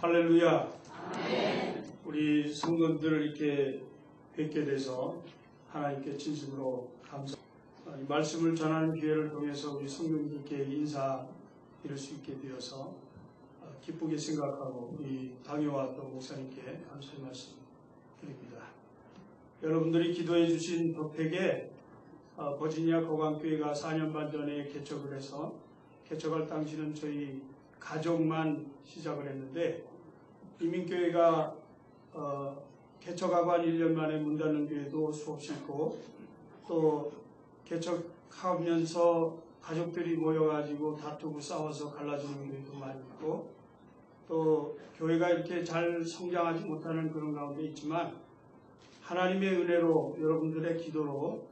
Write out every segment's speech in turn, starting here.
할렐루야. 우리 성도들 이렇게 뵙게 돼서 하나님께 진심으로 감사. 어, 이 말씀을 전하는 기회를 통해서 우리 성도님들께 인사 드릴 수 있게 되어서 어, 기쁘게 생각하고 우리 당회와 또 목사님께 감사의 말씀 드립니다. 여러분들이 기도해 주신 덕택에 어, 버지니아 거강교회가 4년 반 전에 개척을 해서 개척할 당시는 저희 가족만 시작을 했는데 이민교회가 어, 개척하고 한 1년 만에 문 닫는 교회도 수없이 있고 또 개척하면서 가족들이 모여가지고 다투고 싸워서 갈라지는 교회도 많이 있고 또 교회가 이렇게 잘 성장하지 못하는 그런 가운데 있지만 하나님의 은혜로 여러분들의 기도로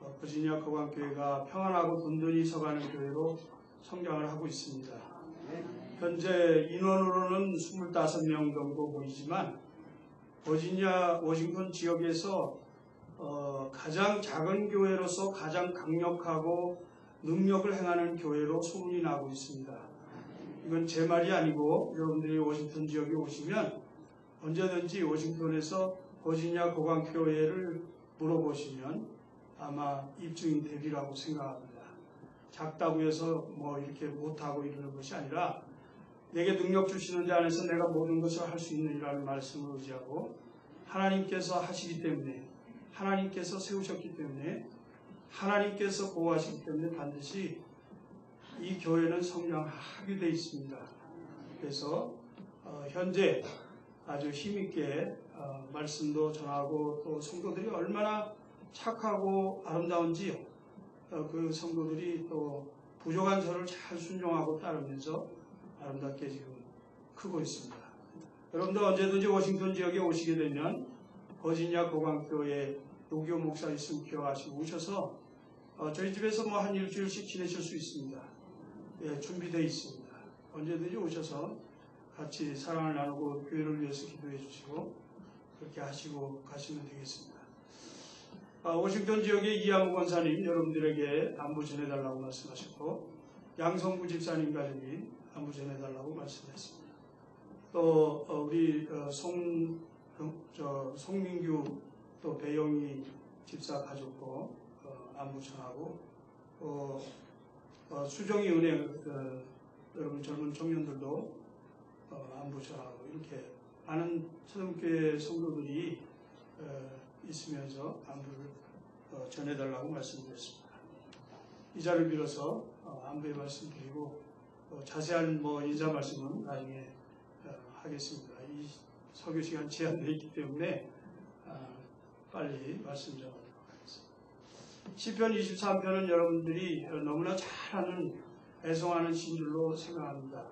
어, 버지니아 거강교회가 평안하고 든든히 서가는 교회로 성장을 하고 있습니다. 현재 인원으로는 25명 정도 보이지만 버지니아 워싱턴 지역에서 어, 가장 작은 교회로서 가장 강력하고 능력을 행하는 교회로 소문이 나고 있습니다. 이건 제 말이 아니고 여러분들이 워싱턴 지역에 오시면 언제든지 워싱턴에서 버지니아 고강교회를 물어보시면 아마 입증이 되리라고 생각합니다. 작다고 해서 뭐 이렇게 못하고 이러는 것이 아니라 내게 능력 주시는 자 안에서 내가 모든 것을 할 수 있느니라는 말씀을 의지하고 하나님께서 하시기 때문에 하나님께서 세우셨기 때문에 하나님께서 보호하시기 때문에 반드시 이 교회는 성장하게 되어 있습니다. 그래서 어, 현재 아주 힘있게 어, 말씀도 전하고 또 성도들이 얼마나 착하고 아름다운지요. 어, 그 성도들이 또 부족한 저를 잘 순종하고 따르면서 아름답게 지금 크고 있습니다. 여러분들 언제든지 워싱턴 지역에 오시게 되면 버지니아 고강교회 노교 목사 있으면 기억하시고 오셔서 어, 저희 집에서 뭐 한 일주일씩 지내실 수 있습니다. 예, 준비되어 있습니다. 언제든지 오셔서 같이 사랑을 나누고 교회를 위해서 기도해 주시고 그렇게 하시고 가시면 되겠습니다. 아, 워싱턴 지역의 이하무 권사님 여러분들에게 안부 전해달라고 말씀하셨고 양성구 집사님 가족이 안부 전해달라고 말씀했습니다. 또 어, 우리 어, 송, 저, 송민규 또 배영희 집사 가족도 어, 안부 전하고 또 어, 수정이 은행 어, 여러분 젊은 청년들도 어, 안부 전하고 이렇게 많은 초등교회 성도들이 어, 있으면서 안부를 어, 전해달라고 말씀드렸습니다. 이 자리를 빌어서 어, 안부의 말씀 드리고 어, 자세한 뭐 인사 말씀은 나중에 어, 하겠습니다. 이 설교 시간 제한되어 있기 때문에 아, 빨리 말씀 전하도록 하겠습니다. 시편 23편은 여러분들이 너무나 잘 아는 애송하는 신줄로 생각합니다.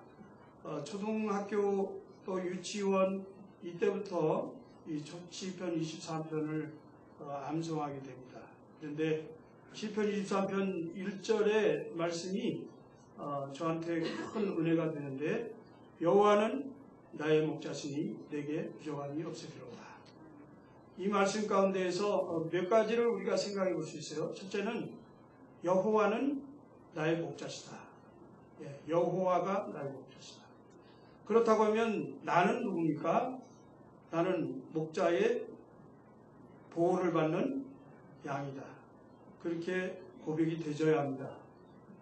어, 초등학교 또 유치원 이때부터 이 시편 23편을 어, 암송하게 됩니다. 그런데 시편 23편 1절의 말씀이 어, 저한테 큰 은혜가 되는데 여호와는 나의 목자시니 내게 부족함이 없으리로다. 이 말씀 가운데에서 어, 몇 가지를 우리가 생각해 볼 수 있어요. 첫째는 여호와는 나의 목자시다. 예, 여호와가 나의 목자시다. 그렇다고 하면 나는 누굽니까? 나는 목자의 보호를 받는 양이다. 그렇게 고백이 되져야 합니다.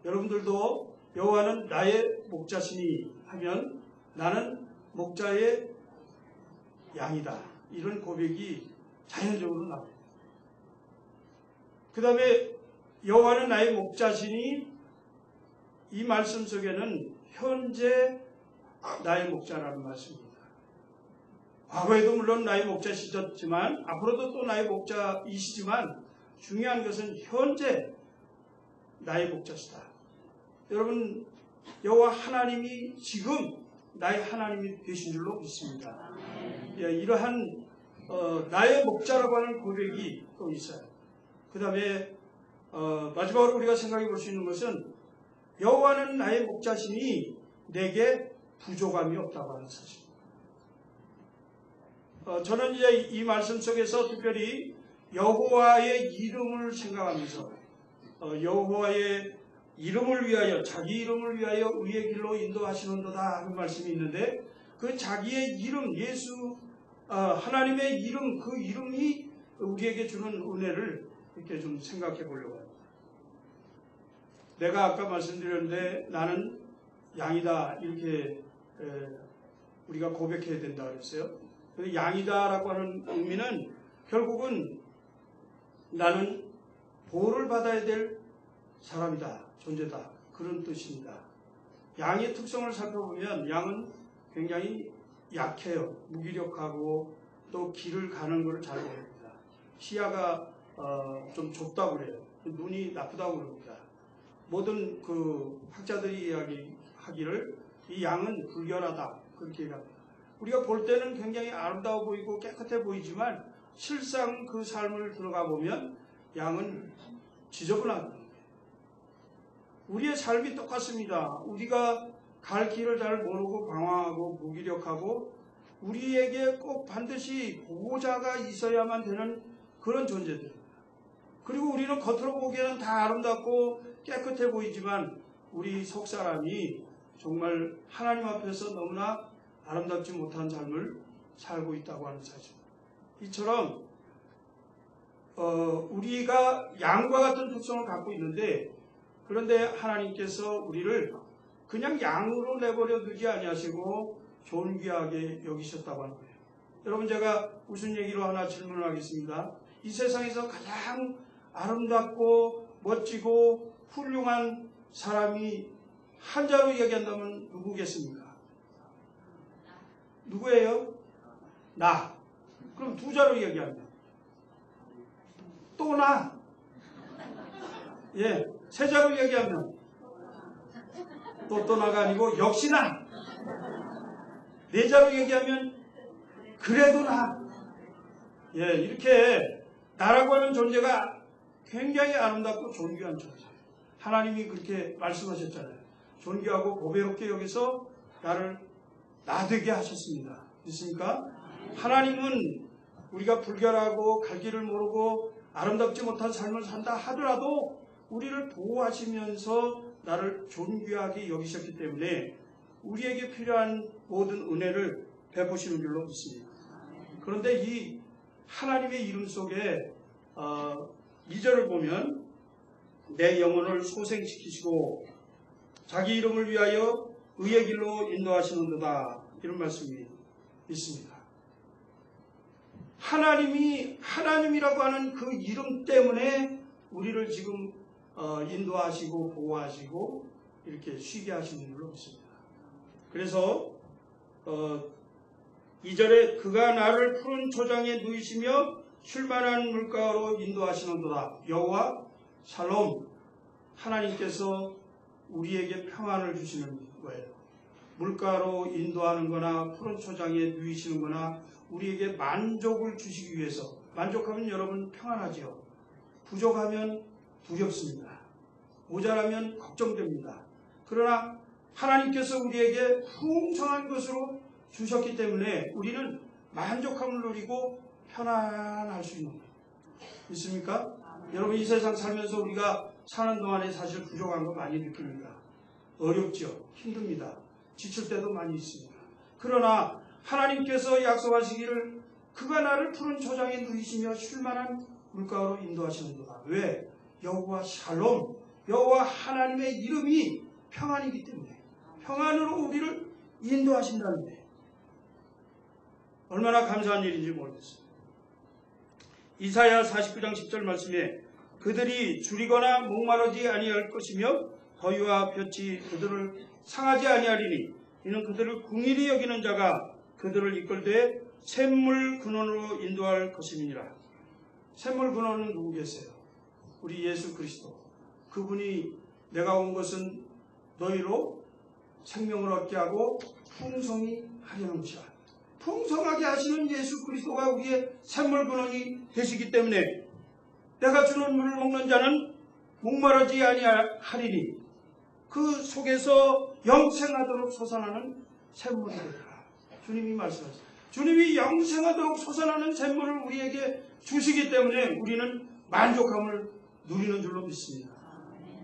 여러분들도 여호와는 나의 목자시니 하면 나는 목자의 양이다. 이런 고백이 자연적으로 나옵니다. 그 다음에 여호와는 나의 목자시니 이 말씀 속에는 현재 나의 목자라는 말씀입니다. 과거에도 물론 나의 목자시셨지만 앞으로도 또 나의 목자이시지만 중요한 것은 현재 나의 목자시다. 여러분 여호와 하나님이 지금 나의 하나님이 되신 줄로 믿습니다. 예, 이러한 어, 나의 목자라고 하는 고백이 또 있어요. 그 다음에 어, 마지막으로 우리가 생각해 볼 수 있는 것은 여호와는 나의 목자시니 내게 부족함이 없다고 하는 사실입니다. 어, 저는 이제 이 말씀 속에서 특별히 여호와의 이름을 생각하면서 어, 여호와의 이름을 위하여 자기 이름을 위하여 의의 길로 인도하시는도다 하는 말씀이 있는데 그그 자기의 이름 예수 아, 하나님의 이름 그 이름이 우리에게 주는 은혜를 이렇게 좀 생각해 보려고 합니다. 내가 아까 말씀드렸는데 나는 양이다 이렇게 에, 우리가 고백해야 된다 그랬어요. 그 양이다라고 하는 의미는 결국은 나는 보호를 받아야 될 사람이다, 존재다 그런 뜻입니다. 양의 특성을 살펴보면 양은 굉장히 약해요, 무기력하고 또 길을 가는 것을 잘 모릅니다. 시야가 어, 좀 좁다고 그래요. 눈이 나쁘다고 그럽니다. 모든 그 학자들이 이야기하기를 이 양은 불결하다 그렇게 얘기합니다. 우리가 볼 때는 굉장히 아름다워 보이고 깨끗해 보이지만 실상 그 삶을 들어가 보면 양은 거예요. 우리의 삶이 똑같습니다. 우리가 갈 길을 잘 모르고 방황하고 무기력하고 우리에게 꼭 반드시 보호자가 있어야만 되는 그런 존재들입니다. 그리고 우리는 겉으로 보기에는 다 아름답고 깨끗해 보이지만 우리 속 사람이 정말 하나님 앞에서 너무나 아름답지 못한 삶을 살고 있다고 하는 사실. 이처럼 어, 우리가 양과 같은 특성을 갖고 있는데 그런데 하나님께서 우리를 그냥 양으로 내버려 두지 아니하시고 존귀하게 여기셨다고 하는 거예요. 여러분 제가 무슨 얘기로 하나 질문을 하겠습니다. 이 세상에서 가장 아름답고 멋지고 훌륭한 사람이 한자로 얘기한다면 누구겠습니까? 누구예요? 나. 그럼 두 자로 얘기하면 또 나. 예, 세 자로 얘기하면 또또 나가 아니고 역시나. 네 자로 얘기하면 그래도 나. 예, 이렇게 나라고 하는 존재가 굉장히 아름답고 존귀한 존재. 하나님이 그렇게 말씀하셨잖아요. 존귀하고 고배롭게 여기서 나를 나되게 하셨습니다. 믿습니까? 하나님은 우리가 불결하고 갈 길을 모르고 아름답지 못한 삶을 산다 하더라도 우리를 보호하시면서 나를 존귀하게 여기셨기 때문에 우리에게 필요한 모든 은혜를 베푸시는 줄로 믿습니다. 그런데 이 하나님의 이름 속에 어, 2절을 보면 내 영혼을 소생시키시고 자기 이름을 위하여 의의 길로 인도하시는도다 이런 말씀이 있습니다. 하나님이 하나님이라고 하는 그 이름 때문에 우리를 지금 어, 인도하시고 보호하시고 이렇게 쉬게 하시는 줄로 믿습니다. 그래서 어, 2절에 그가 나를 푸른 초장에 누이시며 출만한 물가로 인도하시는도다. 여호와 샬롬 하나님께서 우리에게 평안을 주시는 거예요. 물가로 인도하는 거나 푸른 초장에 누이시는 거나 우리에게 만족을 주시기 위해서 만족하면 여러분 평안하죠. 부족하면 두렵습니다. 모자라면 걱정됩니다. 그러나 하나님께서 우리에게 풍성한 것으로 주셨기 때문에 우리는 만족함을 누리고 편안할 수 있는 거예요. 있습니까? 여러분 이 세상 살면서 우리가 사는 동안에 사실 부족한 거 많이 느낍니다. 어렵죠. 힘듭니다. 지칠 때도 많이 있습니다. 그러나 하나님께서 약속하시기를 그가 나를 푸른 초장에 누이시며 쉴만한 물가로 인도하시는도다. 왜? 여호와 샬롬, 여호와 하나님의 이름이 평안이기 때문에 평안으로 우리를 인도하신다는 거예요. 얼마나 감사한 일인지 모르겠어요. 이사야 49장 10절 말씀에 그들이 줄이거나 목마르지 아니할 것이며 더위와 볕이 그들을 상하지 아니하리니 이는 그들을 궁일이 여기는 자가 그들을 이끌되 샘물 근원으로 인도할 것임이니라. 샘물 근원은 누구겠어요? 우리 예수 그리스도. 그분이 내가 온 것은 너희로 생명을 얻게 하고 풍성히 하려는 것이라. 풍성하게 하시는 예수 그리스도가 우리의 샘물 근원이 되시기 때문에 내가 주는 물을 먹는 자는 목마르지 아니하리니 그 속에서 영생하도록 솟아나는 샘물이 되리라. 주님이 말씀하셨습니다. 주님이 영생하도록 솟아나는 샘물을 우리에게 주시기 때문에 우리는 만족함을 누리는 줄로 믿습니다.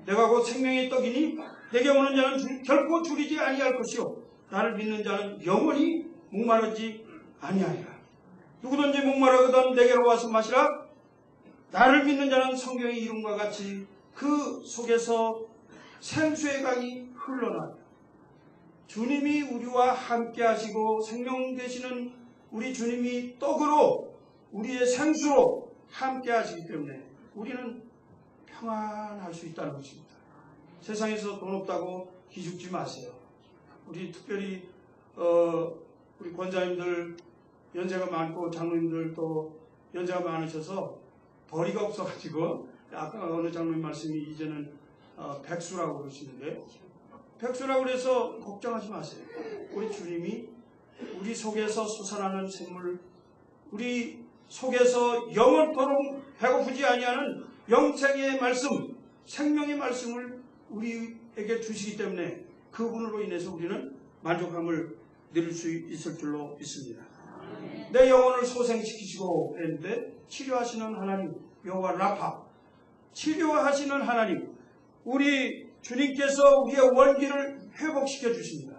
내가 곧 생명의 떡이니 내게 오는 자는 줄- 결코 줄이지 아니할 것이요 나를 믿는 자는 영원히 목마르지 아니하리라. 누구든지 목마르거든 내게로 와서 마시라. 나를 믿는 자는 성경의 이름과 같이 그 속에서 생수의 강이 흘러나다. 주님이 우리와 함께 하시고 생명 되시는 우리 주님이 떡으로 우리의 생수로 함께 하시기 때문에 우리는 평안할 수 있다는 것입니다. 세상에서 돈 없다고 기죽지 마세요. 우리 특별히 어, 우리 권자님들 연세가 많고 장로님들 또 연세가 많으셔서 벌이가 없어가지고 아까 어느 장로님 말씀이 이제는 어, 백수라고 그러시는데 백수라고 그래서 걱정하지 마세요. 우리 주님이 우리 속에서 솟아나는 샘물, 우리 속에서 영원토록 배고프지 아니하는 영생의 말씀, 생명의 말씀을 우리에게 주시기 때문에 그분으로 인해서 우리는 만족함을 누릴 수 있을 줄로 믿습니다. 내 영혼을 소생시키시고 그랬는데 치료하시는 하나님 여호와 라파 치료하시는 하나님 우리 주님께서 우리의 원기를 회복시켜 주십니다.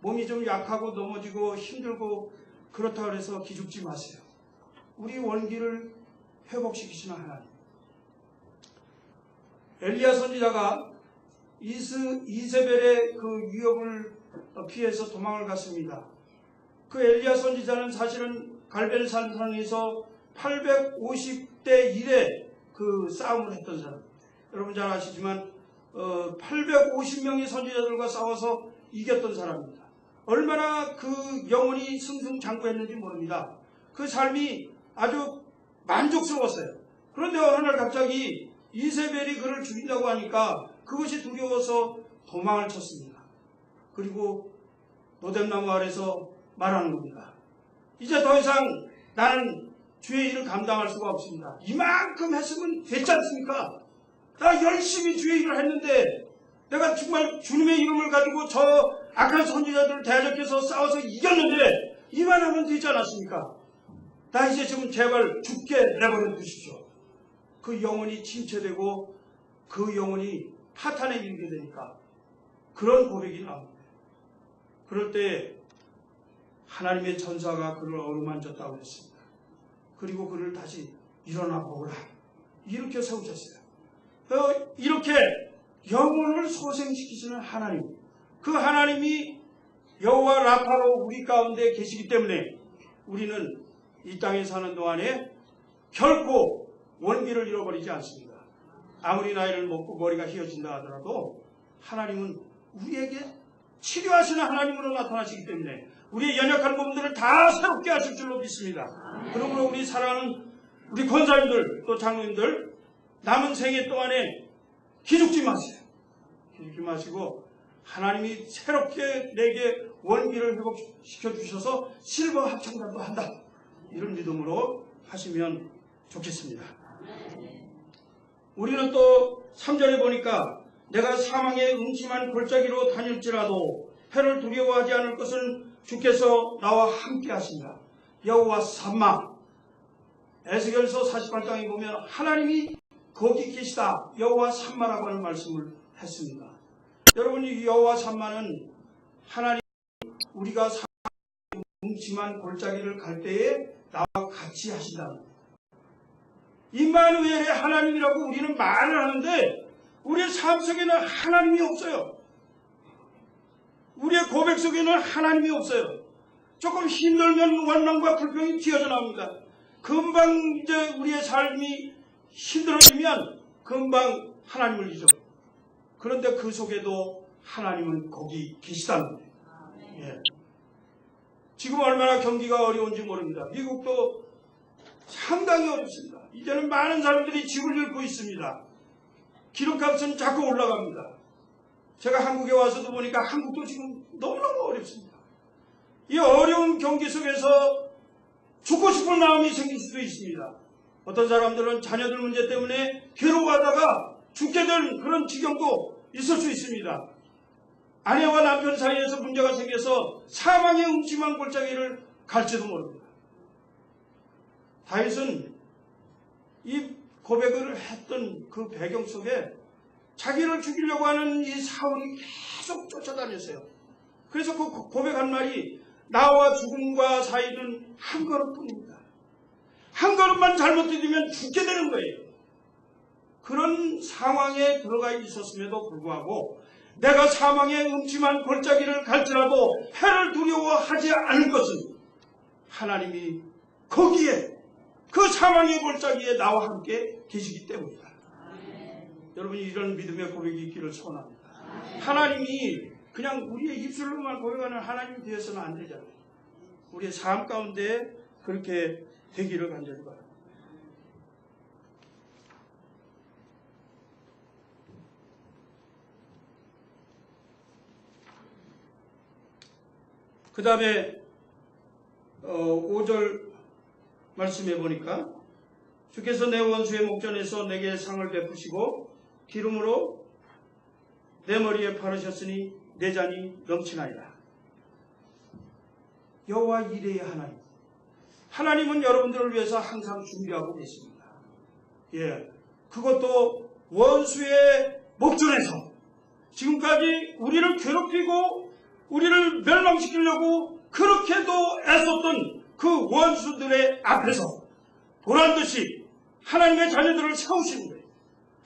몸이 좀 약하고 넘어지고 힘들고 그렇다고 해서 기죽지 마세요. 우리 원기를 회복시키시는 하나님. 엘리야 선지자가 이스, 이세벨의 그 위협을 피해서 도망을 갔습니다. 그 엘리야 선지자는 사실은 갈벨산상에서 850대 1의 그 싸움을 했던 사람. 여러분 잘 아시지만 어, 850명의 선지자들과 싸워서 이겼던 사람입니다. 얼마나 그 영혼이 승승장구했는지 모릅니다. 그 삶이 아주 만족스러웠어요. 그런데 어느 날 갑자기 이세벨이 그를 죽인다고 하니까 그것이 두려워서 도망을 쳤습니다. 그리고 노뎀나무 아래서 말하는 겁니다. 이제 더 이상 나는 주의 일을 감당할 수가 없습니다. 이만큼 했으면 됐지 않습니까? 나 열심히 주의 일을 했는데 내가 정말 주님의 이름을 가지고 저 악한 선지자들을 대적해서 싸워서 이겼는데 이만 하면 되지 않았습니까? 나 이제 좀 제발 죽게 내버려 두십시오. 그 영혼이 침체되고 그 영혼이 파탄에 이르게 되니까 그런 고백이 나옵니다. 그럴 때 하나님의 전사가 그를 어루만졌다고 했습니다. 그리고 그를 다시 일어나 보라. 이렇게 세우셨어요. 어, 이렇게 영혼을 소생시키시는 하나님, 그 하나님이 여호와 라파로 우리 가운데 계시기 때문에 우리는 이 땅에 사는 동안에 결코 원기를 잃어버리지 않습니다. 아무리 나이를 먹고 머리가 휘어진다 하더라도 하나님은 우리에게 치료하시는 하나님으로 나타나시기 때문에 우리의 연약한 몸들을 다 새롭게 하실 줄로 믿습니다. 그러므로 우리 사랑하는 우리 권사님들 또 장로님들 남은 생애 동안에 기죽지 마세요. 기죽지 마시고 하나님이 새롭게 내게 원기를 회복시켜 주셔서 실버 합창단도 한다. 이런 믿음으로 하시면 좋겠습니다. 우리는 또 3절에 보니까 내가 사망의 음침한 골짜기로 다닐지라도 해를 두려워하지 않을 것은 주께서 나와 함께 하신다. 여호와 삼마 에스겔서 48장에 보면 하나님이 거기 계시다. 여호와 삼마라고 하는 말씀을 했습니다. 여러분 이 여호와 삼마는 하나님 우리가 음침한 골짜기를 갈 때에 나와 같이 거예요. 임마누엘의 하나님이라고 우리는 말을 하는데 우리의 삶 속에는 하나님이 없어요. 우리의 고백 속에는 하나님이 없어요. 조금 힘들면 원망과 불평이 튀어져 나옵니다. 금방 이제 우리의 삶이 힘들어지면 금방 하나님을 잊어. 그런데 그 속에도 하나님은 거기 계시다는 거예요. 예. 지금 얼마나 경기가 어려운지 모릅니다. 미국도 상당히 어렵습니다. 이제는 많은 사람들이 집을 잃고 있습니다. 기름값은 자꾸 올라갑니다. 제가 한국에 와서도 보니까 한국도 지금 너무너무 어렵습니다. 이 어려운 경기 속에서 죽고 싶은 마음이 생길 수도 있습니다. 어떤 사람들은 자녀들 문제 때문에 괴로워하다가 죽게 될 그런 지경도 있을 수 있습니다. 아내와 남편 사이에서 문제가 생겨서 사망의 음침한 골짜기를 갈지도 모릅니다. 다윗은 이 고백을 했던 그 배경 속에 자기를 죽이려고 하는 이 사울이 계속 쫓아다녔어요. 그래서 그 고백한 말이 나와 죽음과 사이는 한 걸음뿐입니다. 한 걸음만 잘못 디디면 죽게 되는 거예요. 그런 상황에 들어가 있었음에도 불구하고 내가 사망의 음침한 골짜기를 갈지라도 해를 두려워하지 않을 것은 하나님이 거기에 그 사망의 골짜기에 나와 함께 계시기 때문이다. 여러분이 이런 믿음의 고백이 있기를 소원합니다. 하나님이 그냥 우리의 입술로만 고백하는 하나님이 되어서는 안 되잖아요. 우리의 삶 가운데 그렇게 되기를 간절히 바랍니다. 그 다음에 어, 5절 말씀해 보니까 주께서 내 원수의 목전에서 내게 상을 베푸시고 기름으로 내 머리에 바르셨으니 내 잔이 넘치나이다. 여호와 이레의 하나님. 하나님은 여러분들을 위해서 항상 준비하고 계십니다. 예. 그것도 원수의 목전에서 지금까지 우리를 괴롭히고 우리를 멸망시키려고 그렇게도 애썼던 그 원수들의 앞에서 보란 듯이 하나님의 자녀들을 세우시는 거예요.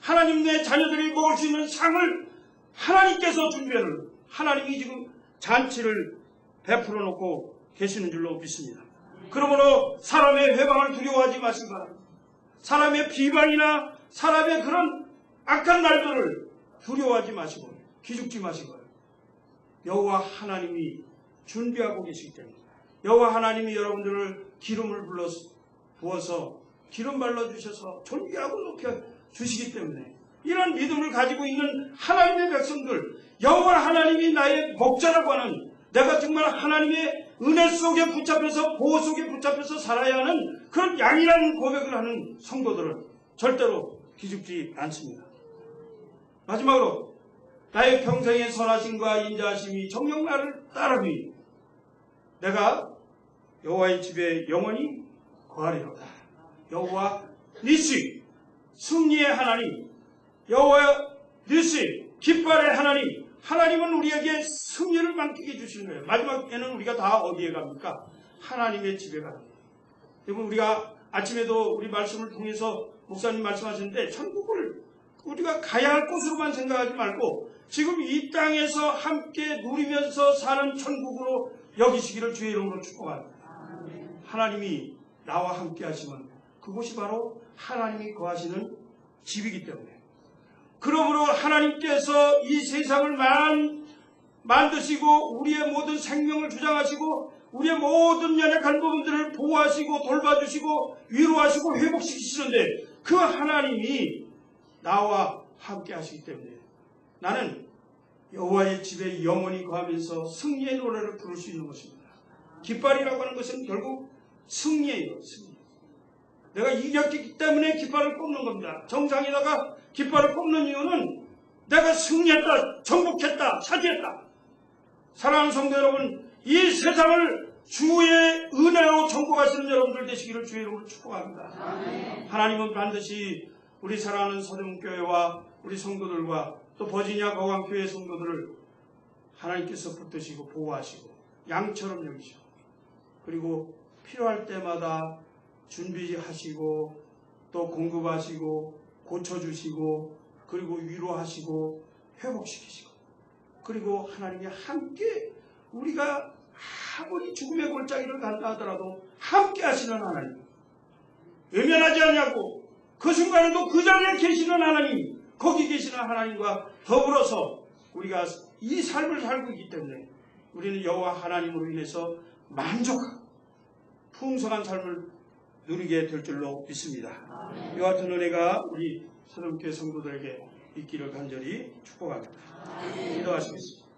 하나님의 자녀들이 먹을 수 있는 상을 하나님께서 준비하는 하나님이 지금 잔치를 베풀어 놓고 계시는 줄로 믿습니다. 그러므로 사람의 회방을 두려워하지 바랍니다. 사람의 비방이나 사람의 그런 악한 말들을 두려워하지 마시고 기죽지 마시고 여호와 하나님이 준비하고 계시기 때문에 여호와 하나님이 여러분들을 기름을 불러서 부어서 기름 발라 주셔서 존귀하고 높여 주시기 때문에 이런 믿음을 가지고 있는 하나님의 백성들 여호와 하나님이 나의 목자라고 하는 내가 정말 하나님의 은혜 속에 붙잡혀서 보호 속에 붙잡혀서 살아야 하는 그런 양이라는 고백을 하는 성도들은 절대로 기죽지 않습니다. 마지막으로 나의 평생의 선하심과 인자하심이 정녕 나를 따르니 내가 여호와의 집에 영원히 거하리로다. 여호와 니시 승리의 하나님 여호와 니시 깃발의 하나님 하나님은 우리에게 승리를 만끽해 주시는 거예요. 마지막에는 우리가 다 어디에 갑니까? 하나님의 집에 가는 거예요. 여러분 우리가 아침에도 우리 말씀을 통해서 목사님 말씀하셨는데 천국을 우리가 가야 할 곳으로만 생각하지 말고 지금 이 땅에서 함께 누리면서 사는 천국으로 여기시기를 주의 이름으로 축복합니다. 하나님이 나와 함께 하시면 그곳이 바로 하나님이 거하시는 집이기 때문에 그러므로 하나님께서 이 세상을 만, 만드시고 우리의 모든 생명을 주장하시고 우리의 모든 연약한 부분들을 보호하시고 돌봐주시고 위로하시고 회복시키시는데 그 하나님이 나와 함께 하시기 때문에 나는 여호와의 집에 영원히 거하면서 승리의 노래를 부를 수 있는 것입니다. 깃발이라고 하는 것은 결국 승리예요. 승리. 내가 이겼기 때문에 깃발을 꼽는 겁니다. 정상에다가 깃발을 꼽는 이유는 내가 승리했다, 정복했다, 차지했다. 사랑하는 성도 여러분, 이 세상을 주의 은혜로 정복하시는 여러분들 되시기를 주의 이름으로 축복합니다. 하나님은 반드시 우리 사랑하는 서대문교회와 우리 성도들과 또 버지니아 거강교회 성도들을 하나님께서 붙드시고 보호하시고 양처럼 여기시고 그리고 필요할 때마다 준비하시고 또 공급하시고 고쳐주시고 그리고 위로하시고 회복시키시고. 그리고 하나님이 함께 우리가 아무리 죽음의 골짜기를 간다 하더라도 함께 하시는 하나님. 외면하지 않냐고. 그 순간에도 그 자리에 계시는 하나님 거기 계시는 하나님과 더불어서 우리가 이 삶을 살고 있기 때문에 우리는 여호와 하나님으로 인해서 만족하고 풍성한 삶을 누리게 될 줄로 믿습니다. 이와 같은 은혜가 우리 서름교회 성도들에게 있기를 간절히 축복합니다. 기도하시겠습니다.